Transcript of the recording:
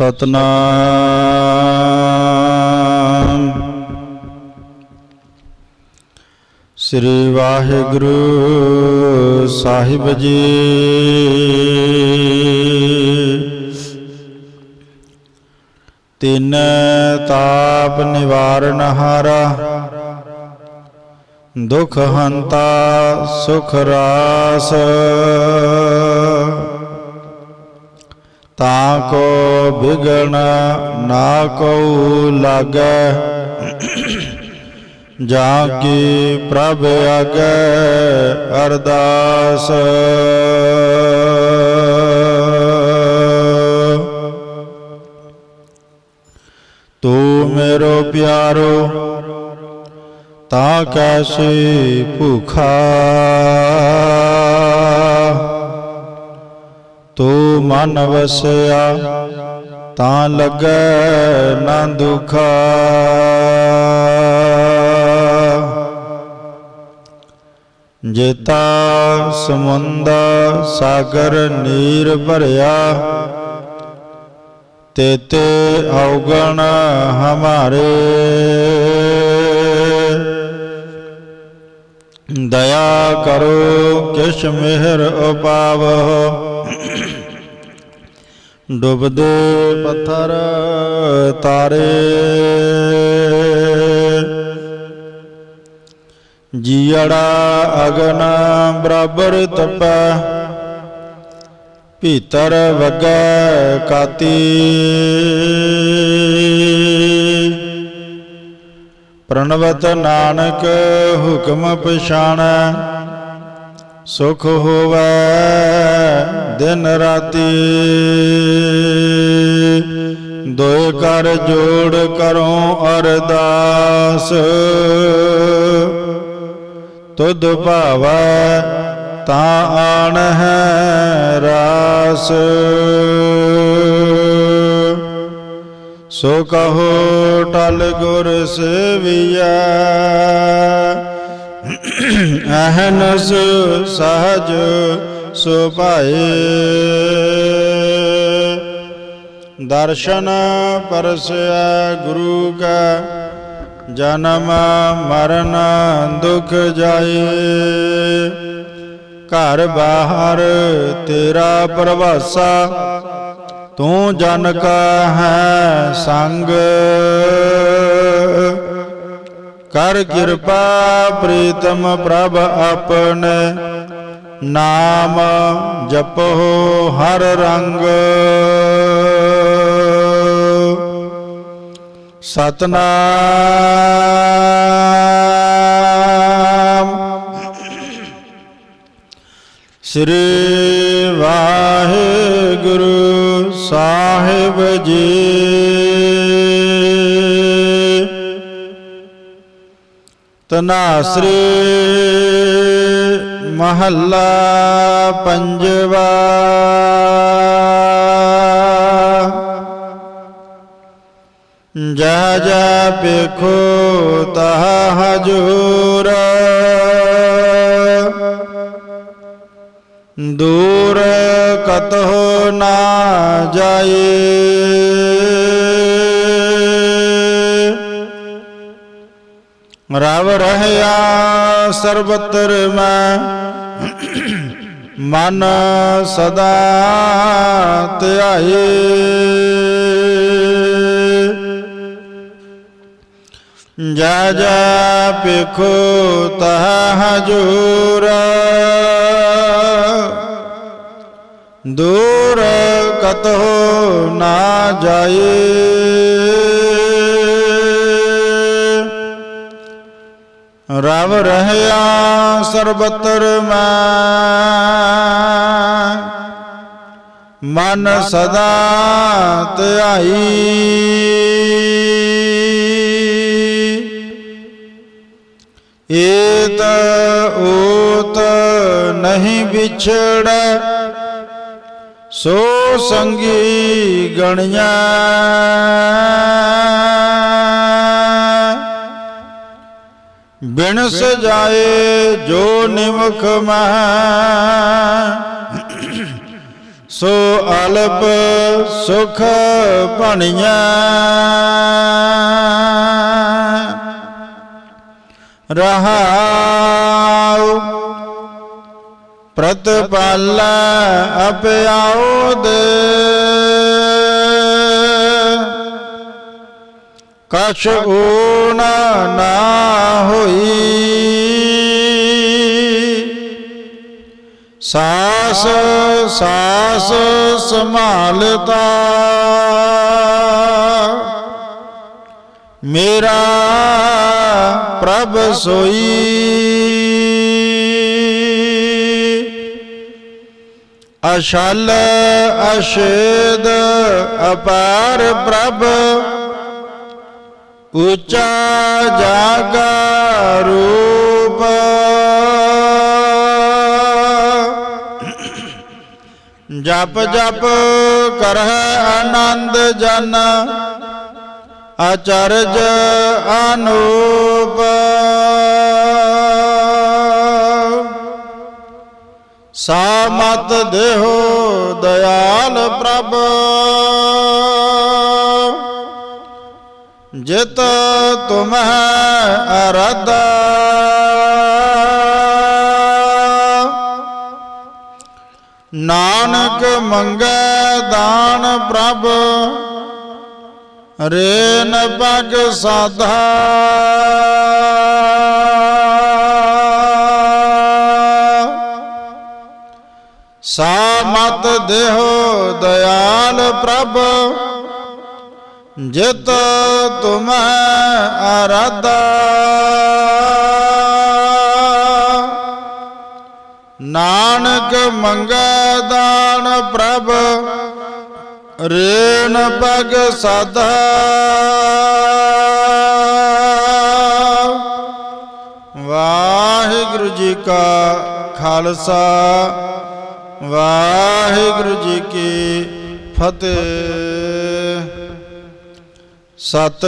ਸਤਨਾਮ। ਸ੍ਰੀ ਵਾਹਿਗੁਰੂ ਸਾਹਿਬ ਜੀ। ਤਿੰਨ ਤਾਪ ਨਿਵਾਰਨ ਹਾਰਾ। ਦੁਖ ਹੰਤਾ ਸੁਖ ਰਾਸ। ਤਾਂ ਕੋ ਬਿਗਣ ਨਾ ਕੋ ਲਾਗੈ ਜਾਂ ਕੀ ਪ੍ਰਭ ਆਗੈ ਅਰਦਾਸ ਤੂੰ ਮੇਰੋ ਪਿਆਰੋ ਤਾਂ ਕੈਸੇ ਭੁਖਾ ਤੂੰ ਮਨ ਵਸਿਆ, ਤਾਂ ਲੱਗੈ ਨਾ ਦੁਖਾ। ਜੇਤਾ ਸਮੁੰਦ ਸਾਗਰ ਨੀਰ ਭਰਿਆ ਤੇਤੇ ਔਗਣ ਹਮਾਰੇ। ਦਇਆ ਕਰੋ ਕਿਛ ਮਿਹਰ ਉਪਾਵੋ ਡੁੱਬਦੇ ਪੱਥਰ ਤਾਰੇ। ਜੀੜਾ ਅਗਨ ਬਰਾਬਰ ਤਪੈ ਭੀਤਰ ਵਗੈ ਕਾਤੀ। ਪ੍ਰਣਵਤ ਨਾਨਕ ਹੁਕਮ ਪਛਾਣੈ। ਸੁਖ ਹੋਵੈ ਦਿਨ ਰਾਤੀ। ਦੋਇ ਕਰ ਜੋੜ ਕਰੋ ਅਰਦਾਸ। ਤੁਧ ਭਾਵੈ ਤਾਂ ਆਣ ਹੈ ਰਾਸ। ਸੋ ਕਹੋ ਟਲ ਗੁਰ ਸੇਵੀਐ। ਅਹਨਸ ਸਹਜ ਸੁਭਾਏ। ਦਰਸ਼ਨ ਪਰਸੈ ਗੁਰੂ ਕਾ, ਜਨਮ ਮਰਨ ਦੁਖ ਜਾਏ। ਘਰ ਬਾਹਰ ਤੇਰਾ ਪ੍ਰਵਾਸਾ, ਤੂੰ ਜਨ ਕਾ ਹੈ ਸੰਗ। ਕਰ ਕਿਰਪਾ ਪ੍ਰੀਤਮ ਪ੍ਰਭ ਆਪਣੇ। ਨਾਮ ਜਪੋ ਹਰ ਰੰਗ। ਸਤਨਾਮ। ਸ੍ਰੀ ਵਾਹਿਗੁਰੂ ਸਾਹਿਬ ਜੀ। ਤਨਾਸਰੀ ਮਹੱਲਾ ਪੰਜਵਾ। ਜਾ ਜਾ ਪੇਖੋ ਤਹ ਹਜੂਰ। ਦੂਰ ਕਤਹੁ ਨਾ ਜਾਏ ਰਵ ਰਹਿਆ ਸਰਬਤਰ ਮੈਂ। ਮਨ ਸਦਾ ਧਿਆਏ। ਜਾ ਜਾ ਪੇਖੋ ਤਹ ਹਜੂਰ। ਦੂਰ ਕਤਹੁ ਨਾ ਜਾਏ। ਰਵ ਰਹਿਆ ਸਰਬਤਰ ਮੈਂ। ਮਨ ਸਦਾ ਧਿਆਈ। ਏਤ ਓਤ ਨਹੀਂ ਵਿਛੜੈ। ਸੋ ਸੰਗੀ ਗਣਿਆ ਬਿਨ ਸਜਾਏ ਜੋ ਨਿਮਖ ਮਹ ਸੋ ਅਲਪ ਸੁਖ ਭਣੀਆਂ ਰਹਾਉ ਪ੍ਰਤਪਾਲ ਅਪਿਆਉ ਦੇ। ਕਛ ਊਣ ਨਾ ਹੋਈ। ਸਾਸ ਸਾਸ ਸੰਭਾਲਤਾ। ਮੇਰਾ ਪ੍ਰਭ ਸੋਈ। ਅਸ਼ਲ ਅਸ਼ੇਦ ਅਪਾਰ ਪ੍ਰਭ। ਉੱਚਾ ਜਾਗ ਰੂਪ। ਜਪ ਜਪ ਕਰਹਿ ਆਨੰਦ ਜਨ ਅਚਰਜ ਅਨੂਪ। ਸਾਮਤ ਦੇਹੋ ਦਇਆਲ ਪ੍ਰਭ। ਜਿਤ ਤੁਮਹਿ ਅਰਾਧਾ। ਨਾਨਕ ਮੰਗੈ ਦਾਨ ਪ੍ਰਭ ਰੇਨ ਪਗ ਸਾਧਾ। ਸਾਮਤ ਦੇਹੋ ਦਇਆਲ ਪ੍ਰਭ ਜਿਤ ਤੁਮਹਿ ਅਰਾਧਾ। ਨਾਨਕ ਮੰਗੈ ਦਾਨ ਪ੍ਰਭ, ਰੇਣ ਪਗ ਸਦਾ ਵਾਹਿਗੁਰੂ ਜੀ ਕਾ ਖਾਲਸਾ, ਵਾਹਿਗੁਰੂ ਜੀ ਕੀ ਫਤਿਹ। ਸਤ